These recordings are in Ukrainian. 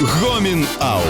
Гомін Аут.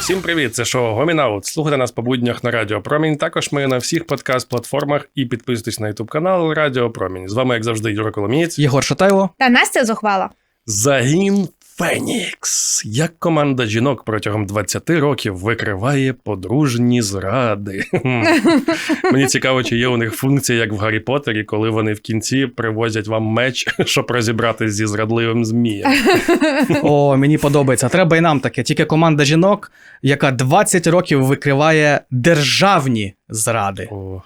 Всім привіт! Це шоу Гомінаут. Слухайте нас по буднях на Радіо Промінь. Також ми на всіх подкаст-платформах і підписуйтесь на ютуб канал Радіо Промінь. З вами, як завжди, Юра Коломієць. Єгор Шатайло. Та Настя зухвала. Загін Фенікс. Як команда жінок протягом 20 років викриває подружні зради. Мені цікаво, чи є у них функція, як в Гаррі Поттері, коли вони в кінці привозять вам меч, щоб розібратись зі зрадливим змієм. О, мені подобається. Треба і нам таке. Тільки команда жінок, яка 20 років викриває державні зради. О,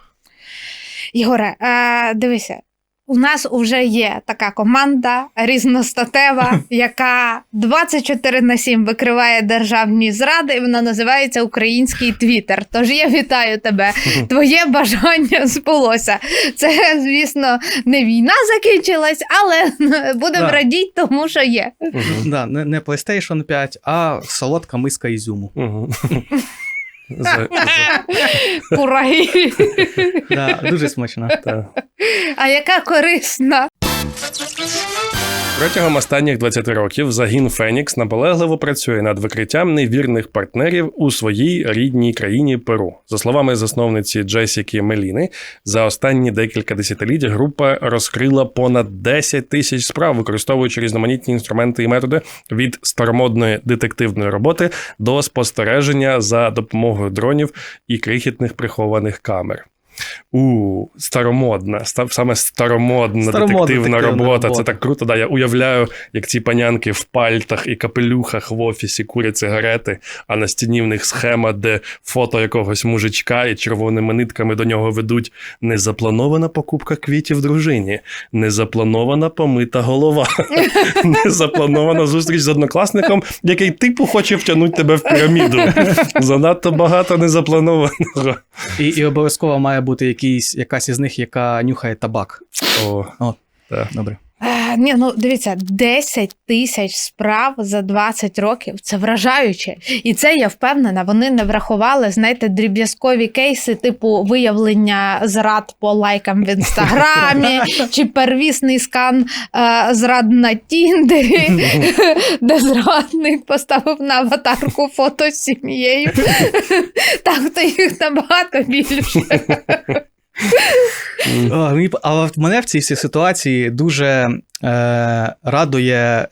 Єгоре, дивися, у нас вже є така команда різностатева, яка 24 на 7 викриває державні зради, і вона називається Український Твіттер. Тож я вітаю тебе. Твоє бажання збулося. Це, звісно, не війна закінчилась, але будемо Да. радіти, тому що є. мгм, Да, не, не PlayStation 5, а солодка миска ізюму. мгм. За- Да, дуже смачно. та. А яка корисна. Протягом останніх 20 років загін Фенікс наполегливо працює над викриттям невірних партнерів у своїй рідній країні Перу. За словами засновниці Джесіки Меліни, за останні декілька десятиліть група розкрила понад 10 тисяч справ, використовуючи різноманітні інструменти і методи від старомодної детективної роботи до спостереження за допомогою дронів і крихітних прихованих камер. У старомодна, ста- саме старомодна, Старомодна детективна робота. робота. Це так круто. Да, я уявляю, як ці панянки в пальтах і капелюхах в офісі курять цигарети, а на стіні в них схема, де фото якогось мужичка і червоними нитками до нього ведуть незапланована покупка квітів дружині, незапланована помита голова, незапланована зустріч з однокласником, який типу хоче втягнути тебе в піраміду. Занадто багато незапланованого. І обов'язково має бути якийсь, якась із них, яка нюхає табак. О, О. так. Добре. Ні, ну дивіться, 10 тисяч справ за 20 років це вражаюче. І це я впевнена, вони не врахували, знаєте, дріб'язкові кейси, типу виявлення зрад по лайкам в інстаграмі, чи первісний скан е, зрад на Тіндері, де зрадник поставив на аватарку фото з сім'єю. Так, то їх набагато більше. А, мені, але мене в цій ситуації дуже е, радує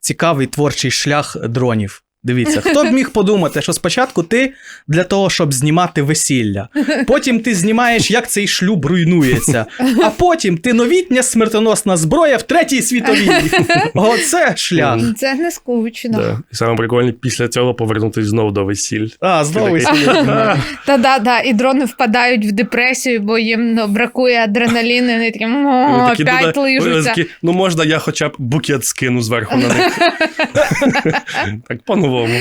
цікавий творчий шлях дронів. Дивіться, хто б міг подумати, що спочатку ти для того, щоб знімати весілля, потім ти знімаєш, як цей шлюб руйнується, а потім ти новітня смертоносна зброя в третій світовій. Оце шлях. Це не скучно. Да. І саме прикольне після цього повернутися знову до весіль. А, знову весілля. Та да, да, і дрони впадають в депресію, бо їм ну, бракує адреналіну, і вони такі, о, опять «Ну, вони лижуться. ну можна, я хоча б букет скину зверху на них. так по-новому.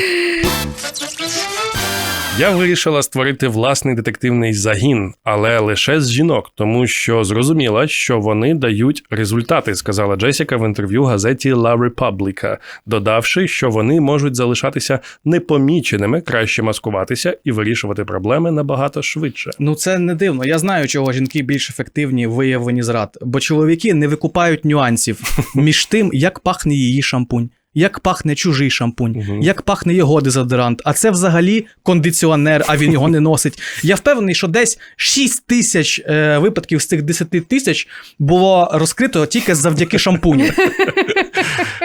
Я вирішила створити власний детективний загін, але лише з жінок, тому що зрозуміла, що вони дають результати, сказала Джесіка в інтерв'ю газеті La Repubblica, додавши, що вони можуть залишатися непоміченими, краще маскуватися і вирішувати проблеми набагато швидше. Ну це не дивно. Я знаю, чого жінки більш ефективні в виявленні зрад, бо чоловіки не викупають нюансів між тим, як пахне її шампунь. Як пахне чужий шампунь, угу. як пахне його дезодорант, а це взагалі кондиціонер, а він його не носить. Я впевнений, що десь 6 тисяч е, випадків з цих 10 тисяч було розкрито тільки завдяки шампуню.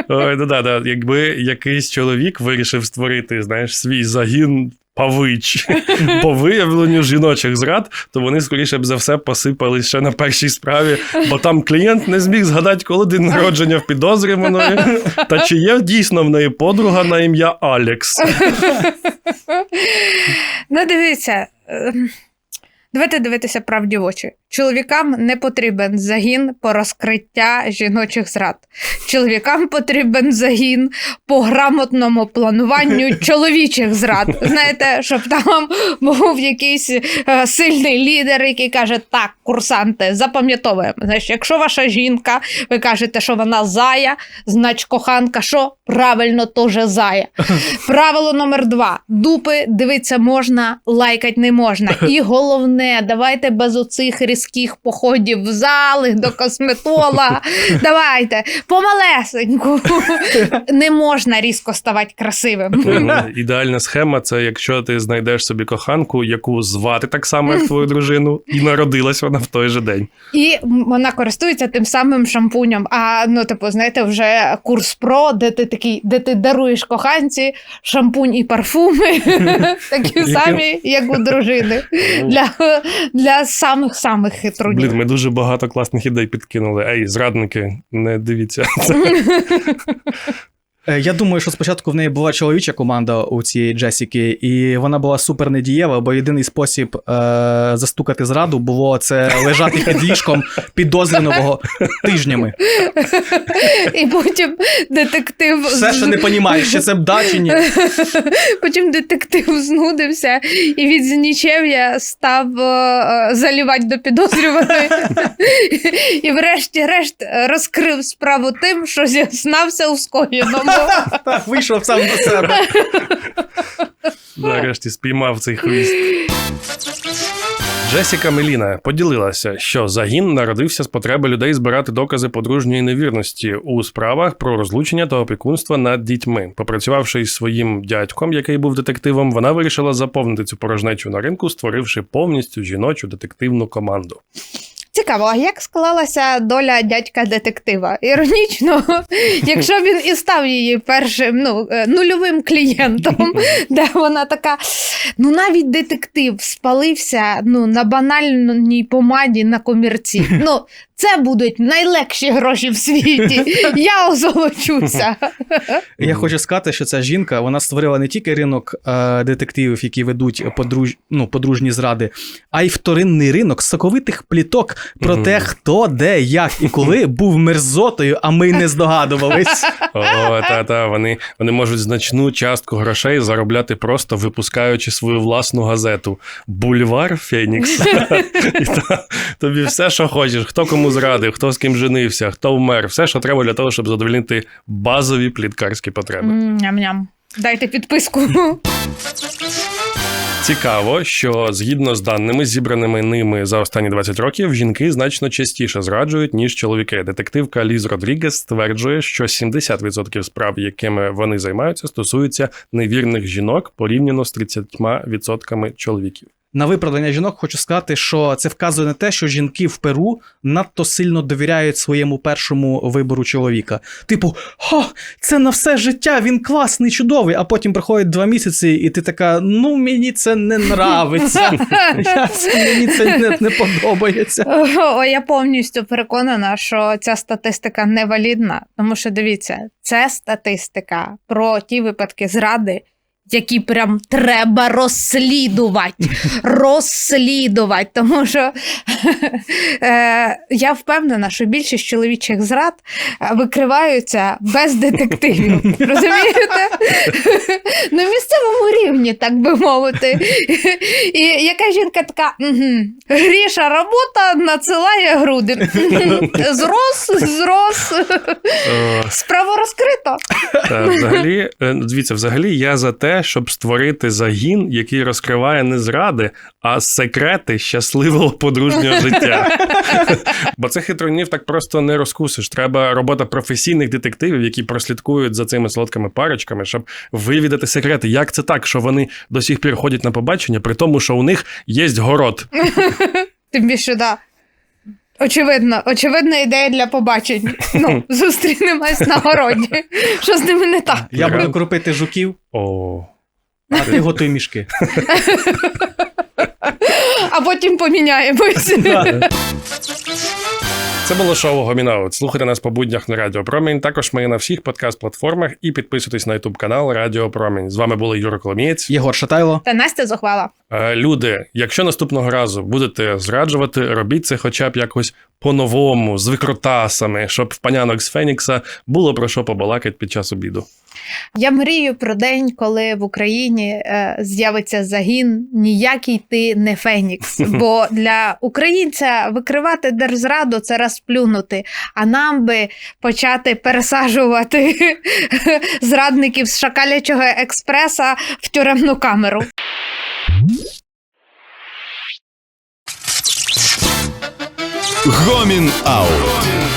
Ой, ну да, да. Якби якийсь чоловік вирішив створити, знаєш, свій загін. Павич по виявленню жіночих зрад, то вони скоріше б за все посипали ще на першій справі, бо там клієнт не зміг згадати, коли день народження в підозрюваної, та чи є дійсно в неї подруга на ім'я Алекс. Ну, дивіться. ем, Давайте дивитися правді в очі. Чоловікам не потрібен загін по розкриття жіночих зрад. Чоловікам потрібен загін по грамотному плануванню чоловічих зрад. Знаєте, щоб там був якийсь е, сильний лідер, який каже: так, курсанти, запам'ятовуємо. Значить, якщо ваша жінка, ви кажете, що вона зая, значить коханка, що правильно теж зая. Правило номер два: дупи дивитися можна, лайкать не можна. І головне давайте без оцих різких походів в зали до косметола. Давайте помалесеньку. Не можна різко ставати красивим. Ідеальна схема це якщо ти знайдеш собі коханку, яку звати так само, як твою дружину, і народилась вона в той же день. І вона користується тим самим шампунем. А ну, типу, знаєте, вже курс про, де ти такий, де ти даруєш коханці шампунь і парфуми, такі самі, як у дружини. Для, для самих самих хитрунів. Блін, ми дуже багато класних ідей підкинули. Ей, зрадники, не дивіться. Е, Я думаю, що спочатку в неї була чоловіча команда у цієї Джесіки, і вона була супер недієва, бо єдиний спосіб е, застукати зраду було це лежати під ліжком підозрюваного тижнями. І потім детектив Все, що не розумієш, чи це да чи ні. Потім детектив знудився і від знічев'я став е, залівати до підозрюваної. І врешті-решт розкрив справу тим, що зізнався у скоєному. Так, вийшов сам до себе. Нарешті спіймав цей хвіст. Джесіка Меліна поділилася, що загін народився з потреби людей збирати докази подружньої невірності у справах про розлучення та опікунство над дітьми. Попрацювавши із своїм дядьком, який був детективом, вона вирішила заповнити цю порожнечу на ринку, створивши повністю жіночу детективну команду. Цікаво, а як склалася доля дядька детектива? Іронічно, якщо він і став її першим ну, е, нульовим клієнтом, де вона така. Ну навіть детектив спалився ну, на банальній помаді на комірці. Ну, це будуть найлегші гроші в світі. Я озолочуся. Я хочу сказати, що ця жінка вона створила не тільки ринок е, детективів, які ведуть подруж, ну, подружні зради, а й вторинний ринок соковитих пліток про те, хто, де, як і коли був мерзотою, а ми й не здогадувались. О, та-та, вони, вони можуть значну частку грошей заробляти просто випускаючи свою власну газету. Бульвар Фенікс. Тобі все, що хочеш, хто кому зрадив, хто з ким женився, хто вмер, все, що треба для того, щоб задовольнити базові пліткарські потреби. Ням-ням. Дайте підписку. Цікаво, що згідно з даними, зібраними ними за останні 20 років, жінки значно частіше зраджують, ніж чоловіки. Детективка Ліз Родрігес стверджує, що 70% справ, якими вони займаються, стосуються невірних жінок порівняно з 30% чоловіків. На виправдання жінок хочу сказати, що це вказує на те, що жінки в Перу надто сильно довіряють своєму першому вибору чоловіка. Типу, хо, це на все життя, він класний, чудовий. А потім проходить два місяці, і ти така: ну мені це не нравиться. Мені це не, не подобається. О, я повністю переконана, що ця статистика невалідна, тому що дивіться, це статистика про ті випадки зради. Які прям треба розслідувати, розслідувати. Тому що е, я впевнена, що більшість чоловічих зрад е, викриваються без детективів. Розумієте? На місцевому рівні, так би мовити. І яка жінка така: Гріша робота надсилає груди. Зрос, зрос. Е, Справу розкрито. Взагалі, е, дивіться, взагалі я за те, щоб створити загін, який розкриває не зради, а секрети щасливого подружнього життя. Бо цих хитрунів так просто не розкусиш. Треба робота професійних детективів, які прослідкують за цими солодкими парочками, щоб вивідати секрети. Як це так, що вони до сих пір ходять на побачення, при тому, що у них є город. Тим більше, да. Очевидно, очевидна ідея для побачень. Ну, зустрінемось на городі. Що з ними не так? Я буду крупити жуків, О, а ти готуй мішки. А потім поміняємось. Це було шоу Гомінаут. Слухайте нас по буднях на Радіо Промінь. Також ми на всіх подкаст-платформах і підписуйтесь на ютуб канал Радіо Промінь. З вами були Юра Коломієць. Єгор Шатайло. Та Настя зухвала. Е, Люди, якщо наступного разу будете зраджувати, робіть це хоча б якось по-новому, з викрутасами, щоб в панянок з Фенікса було про що побалакати під час обіду. Я мрію про день, коли в Україні е, з'явиться загін ніякий ти не Фенікс. Бо для українця викривати держзраду це розплюнути. А нам би почати пересаджувати зрадників з шакалячого експреса в тюремну камеру. Гомін Аут.